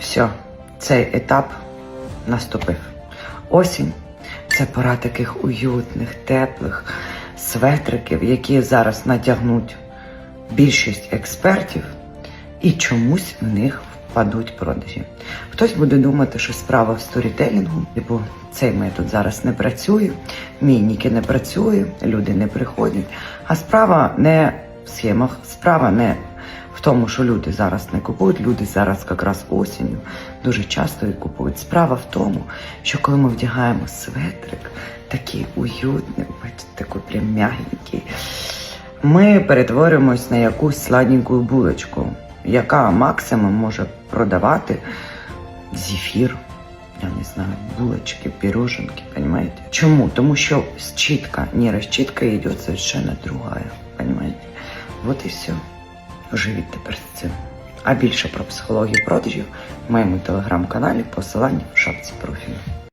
Все, цей етап наступив. Осінь це пора таких уютних, теплих светриків, які зараз надягнуть більшість експертів, і чомусь в них впадуть продажі. Хтось буде думати, що справа в сторітелінгу, бо цей метод зараз не працює, мій ніки не працює, люди не приходять. А справа не в схемах, справа не в тому, що люди зараз не купують. Люди зараз якраз осінню дуже часто і купують. Справа в тому, що коли ми вдягаємо светрик, такий уютний, бачите, такий прям м'ягенький, ми перетворюємось на якусь сладеньку булочку, яка максимум може продавати зефір, я не знаю, булочки, пироженки, понимаете? Чому? Тому що считка, не расчитка идет совершенно другая, понимаете? Вот і все. Живіть тепер з цим. А більше про психологію продажів в моєму телеграм-каналі посилання в шапці профілю.